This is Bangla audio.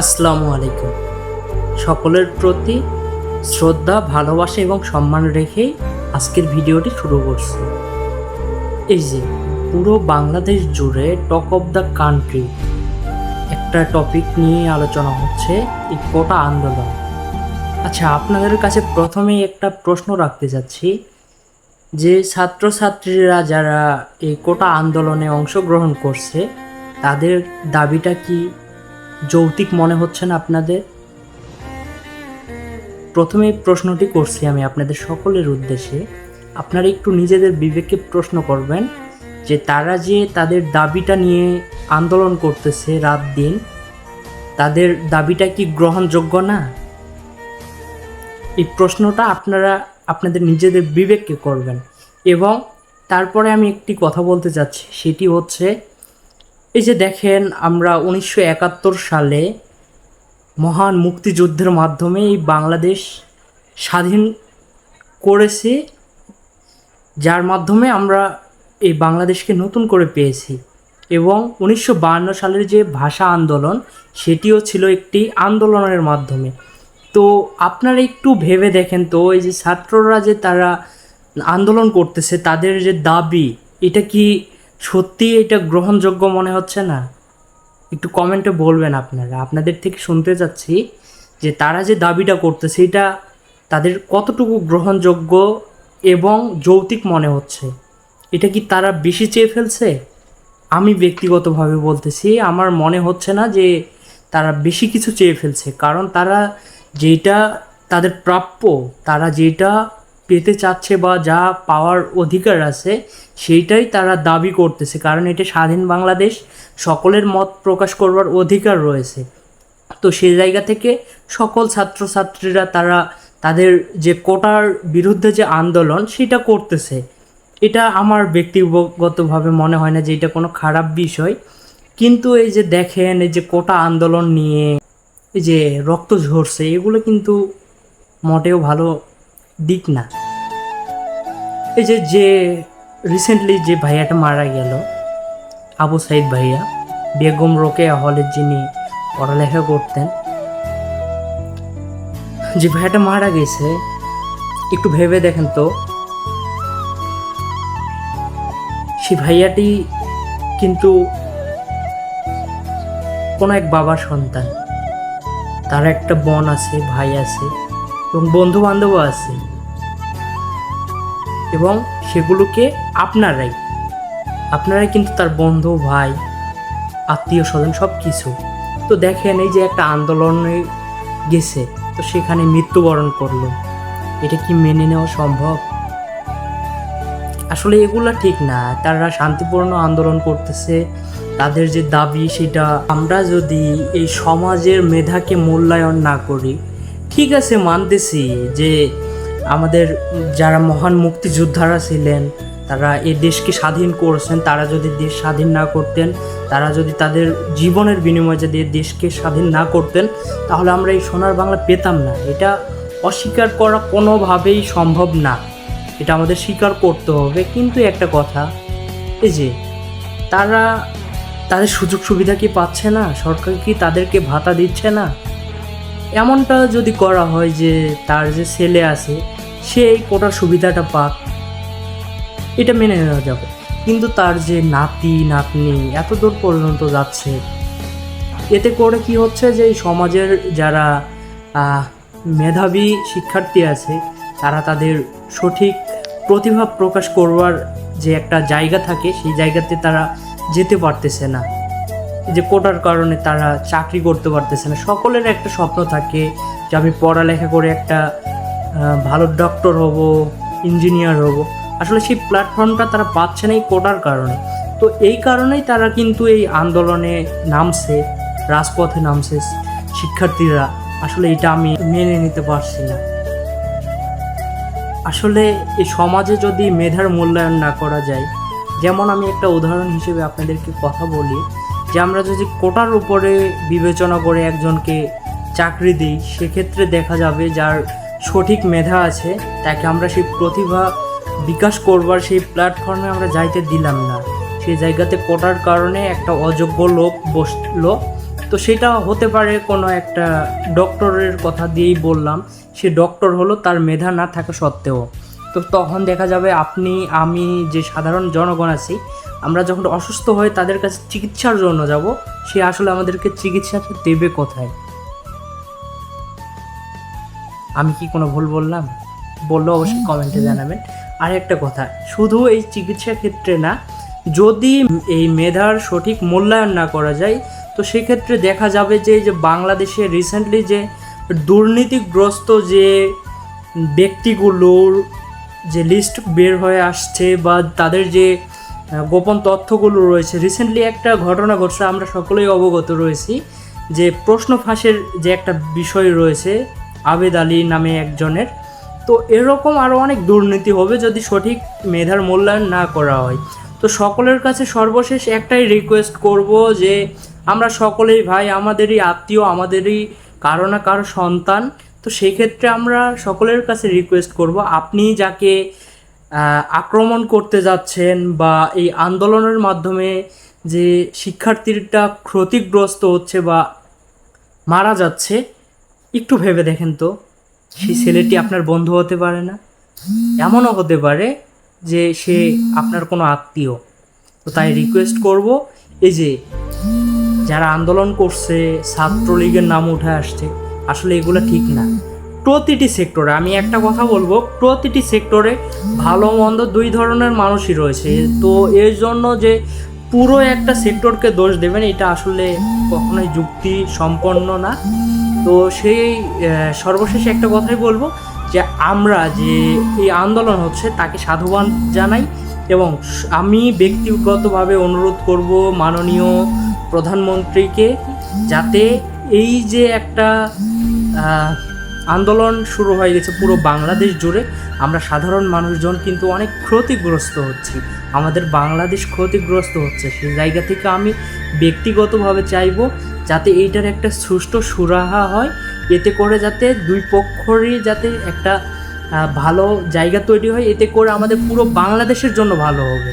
আসসালামু আলাইকুম। সকলের প্রতি শ্রদ্ধা, ভালোবাসা এবং সম্মান রেখেই আজকের ভিডিওটি শুরু করছি। এই যে, পুরো বাংলাদেশ জুড়ে টক অফ দ্য কান্ট্রি একটা টপিক নিয়ে আলোচনা হচ্ছে, এই কোটা আন্দোলন। আচ্ছা আপনাদের কাছে প্রথমেই একটা প্রশ্ন রাখতে চাচ্ছি, যে ছাত্রছাত্রীরা যারা এই কোটা আন্দোলনে অংশগ্রহণ করছে, তাদের দাবিটা কি? যৌক্তিক মনে হচ্ছে না আপনাদের? প্রথমে প্রশ্নটি করছি আমি আপনাদের সকলের উদ্দেশ্যে। আপনারা একটু নিজেদের বিবেককে প্রশ্ন করবেন যে তারা যে তাদের দাবিটা নিয়ে আন্দোলন করতেছে রাত দিন, তাদের দাবিটা কি গ্রহণযোগ্য না? এই প্রশ্নটা আপনারা আপনাদের নিজেদের বিবেককে করবেন। এবং তারপরে আমি একটি কথা বলতে চাচ্ছি, সেটি হচ্ছে এই যে দেখেন, আমরা উনিশশো একাত্তর সালে মহান মুক্তিযুদ্ধের মাধ্যমে এই বাংলাদেশ স্বাধীন করেছে, যার মাধ্যমে আমরা এই বাংলাদেশকে নতুন করে পেয়েছি। এবং উনিশশো সালের যে ভাষা আন্দোলন, সেটিও ছিল একটি আন্দোলনের মাধ্যমে। তো আপনারা একটু ভেবে দেখেন তো, এই যে ছাত্ররা যে তারা আন্দোলন করতেছে, তাদের যে দাবি, এটা কি সত্যি এটা গ্রহণযোগ্য মনে হচ্ছে না? একটু কমেন্টে বলবেন আপনারা। আপনাদের থেকে শুনতে চাচ্ছি যে তারা যে দাবিটা করতেছে এটা তাদের কতটুকু গ্রহণযোগ্য এবং যৌক্তিক মনে হচ্ছে? এটা কি তারা বেশি চেয়ে ফেলছে? আমি ব্যক্তিগতভাবে বলতেছি, আমার মনে হচ্ছে না যে তারা বেশি কিছু চেয়ে ফেলছে। কারণ তারা যেটা তাদের প্রাপ্য, তারা যেটা পেতে চাচ্ছে বা যা পাওয়ার অধিকার আছে, সেইটাই তারা দাবি করতেছে। কারণ এটা স্বাধীন বাংলাদেশ, সকলের মত প্রকাশ করবার অধিকার রয়েছে। তো সে জায়গা থেকে সকল ছাত্রছাত্রীরা তারা তাদের যে কোটার বিরুদ্ধে যে আন্দোলন, সেটা করতেছে। এটা আমার ব্যক্তিগতভাবে মনে হয় না যে এটা কোনো খারাপ বিষয়। কিন্তু এই যে দেখেন, এই যে কোটা আন্দোলন নিয়ে, এই যে রক্ত ঝরছে, এগুলো কিন্তু মোটেও ভালো দিক না। এই যে যে রিসেন্টলি যে ভাইয়াটা মারা গেল, আবু সাইদ ভাইয়া, বেগম রোকেয়া হলের যিনি পড়ালেখা করতেন, যে ভাইয়াটা মারা গেছে, একটু ভেবে দেখেন তো সে ভাইয়াটি কিন্তু কোনো এক বাবার সন্তান। তার একটা বোন আছে, ভাই আছে, এবং বন্ধু বান্ধবও আছে। এবং সেগুলোকে আপনারাই। আপনারাই কিন্তু তার বন্ধু, ভাই, আত্মীয় স্বজন সব কিছু তো দেখেন এই যে একটা আন্দোলনে গেছে, তো সেখানে মৃত্যুবরণ করল। এটা কি মেনে নেওয়া সম্ভব? আসলে এগুলো ঠিক না। তারা শান্তিপূর্ণ আন্দোলন করতেছে। তাদের যে দাবি সেটা আমরা যদি এই সমাজের মেধাকে মূল্যায়ন না করি, ঠিক আছে, মানতেছি যে আমাদের যারা মহান মুক্তিযোদ্ধারা ছিলেন, তারা এই দেশকে স্বাধীন করেছেন, তারা যদি দেশ স্বাধীন না করতেন, তারা যদি তাদের জীবনের বিনিময়ে যদি দেশকে স্বাধীন না করতেন, তাহলে আমরা এই সোনার বাংলা পেতাম না। এটা অস্বীকার করা কোনোভাবেই সম্ভব না। এটা আমাদের স্বীকার করতে হবে। কিন্তু একটা কথা, এই যে তারা তাদের সুযোগ সুবিধা কি পাচ্ছে না? সরকার কি তাদেরকে ভাতা দিচ্ছে না? এমনটা যদি করা হয় যে তার যে ছেলে আছে সে এই কোটার সুবিধাটা পাক। এটা মেনে নেওয়া যাবে। কিন্তু তার যে নাতি, নাতনি, এত দূর পর্যন্ত যাচ্ছে, এতে করে কি হচ্ছে যে এই সমাজের যারা মেধাবী শিক্ষার্থী আছে, তারা তাদের সঠিক প্রতিভা প্রকাশ করবার যে একটা জায়গা থাকে, সেই জায়গাতে তারা যেতে পারতেছে না। যে কোটার কারণে তারা চাকরি করতে পারতেছে না। সকলের একটা স্বপ্ন থাকে যে আমি পড়ালেখা করে একটা ভালো ডক্টর হব ইঞ্জিনিয়ার হব। আসলে সেই প্ল্যাটফর্মটা তারা পাচ্ছে না এই কোটার কারণে। তো এই কারণেই তারা কিন্তু এই আন্দোলনে নামছে, রাজপথে নামছে শিক্ষার্থীরা। আসলে এটা আমি মেনে নিতে পারছি না। আসলে এই সমাজে যদি মেধার মূল্যায়ন না করা যায়, যেমন আমি একটা উদাহরণ হিসেবে আপনাদেরকে কথা বলি, যে আমরা যদি কোটার উপরে বিবেচনা করে একজনকে চাকরি দিই, সেক্ষেত্রে দেখা যাবে যার সঠিক মেধা আছে, তাকে আমরা সেই প্রতিভা বিকাশ করবার সেই প্ল্যাটফর্মে আমরা যাইতে দিলাম না। সেই জায়গাতে কোটার কারণে একটা অযোগ্য লোক বসল। তো সেটা হতে পারে কোনো একটা ডক্টরের কথা দিয়েই বললাম। সে ডক্টর হলো, তার মেধা না থাকা সত্ত্বেও। তো তখন দেখা যাবে আপনি, আমি যে সাধারণ জনগণ আছি, আমরা যখন অসুস্থ হয়ে তাদের কাছে চিকিৎসার জন্য যাব, সে আসলে আমাদেরকে চিকিৎসাটা দেবে কোথায়? আমি কি কোনো ভুল বললাম? বললে অবশ্যই কমেন্টে জানাবেন। আর একটা কথা শুধু এই চিকিৎসা ক্ষেত্রে না যদি এই মেধার সঠিক মূল্যায়ন না করা যায় তো সেক্ষেত্রে দেখা যাবে যে যে বাংলাদেশে রিসেন্টলি যে দুর্নীতিগ্রস্ত যে ব্যক্তিগুলোর যে লিস্ট বের হয়ে আসছে বা তাদের যে গোপন তথ্যগুলো রয়েছে রিসেন্টলি একটা ঘটনা ঘটছে আমরা সকলেই অবগত রয়েছি যে প্রশ্ন ফাঁসের যে একটা বিষয় রয়েছে আবেদ আলী নামে একজনের। তো এরকম আরও অনেক দুর্নীতি হবে যদি সঠিক মেধার মূল্যায়ন না করা হয়। তো সকলের কাছে সর্বশেষ একটাই রিকোয়েস্ট করব যে, আমরা সকলেই ভাই, আমাদেরই আত্মীয়, আমাদেরই কারও না কারও সন্তান, তো সেক্ষেত্রে আমরা সকলের কাছে রিকোয়েস্ট করব, আপনি যাকে আক্রমণ করতে যাচ্ছেন বা এই আন্দোলনের মাধ্যমে যে শিক্ষার্থীটা ক্ষতিগ্রস্ত হচ্ছে বা মারা যাচ্ছে একটু ভেবে দেখেন তো সেই ছেলেটি আপনার বন্ধু হতে পারে না। এমনও হতে পারে যে সে আপনার কোনো আত্মীয়। তো তাই রিকোয়েস্ট করব এই যে যারা আন্দোলন করছে ছাত্রলীগের নাম উঠে আসছে আসলে এগুলো ঠিক না। প্রতিটি সেক্টরে আমি একটা কথা বলব প্রতিটি সেক্টরে ভালো মন্দ দুই ধরনের মানুষই রয়েছে। তো এর জন্য যে পুরো একটা সেক্টরকে দোষ দেবেন, এটা আসলে কখনোই যুক্তি সম্পন্ন না। তো সেই সর্বশেষে একটা কথাই বলব যে আমরা যে এই আন্দোলন হচ্ছে, তাকে সাধুবাদ জানাই এবং আমি ব্যক্তিগতভাবে অনুরোধ করব মাননীয় প্রধানমন্ত্রীকে যাতে এই যে একটা আন্দোলন শুরু হয়ে গেছে পুরো বাংলাদেশ জুড়ে, আমরা সাধারণ মানুষজন কিন্তু অনেক ক্ষতিগ্রস্ত হচ্ছি। আমাদের বাংলাদেশ ক্ষতিগ্রস্ত হচ্ছে। সেই জায়গা থেকে আমি ব্যক্তিগতভাবে চাইব যাতে এইটার একটা সুষ্ঠু সুরাহা হয়। এতে করে যাতে দুই পক্ষরই যাতে একটা ভালো জায়গা তৈরি হয়। এতে করে আমাদের পুরো বাংলাদেশের জন্য ভালো হবে।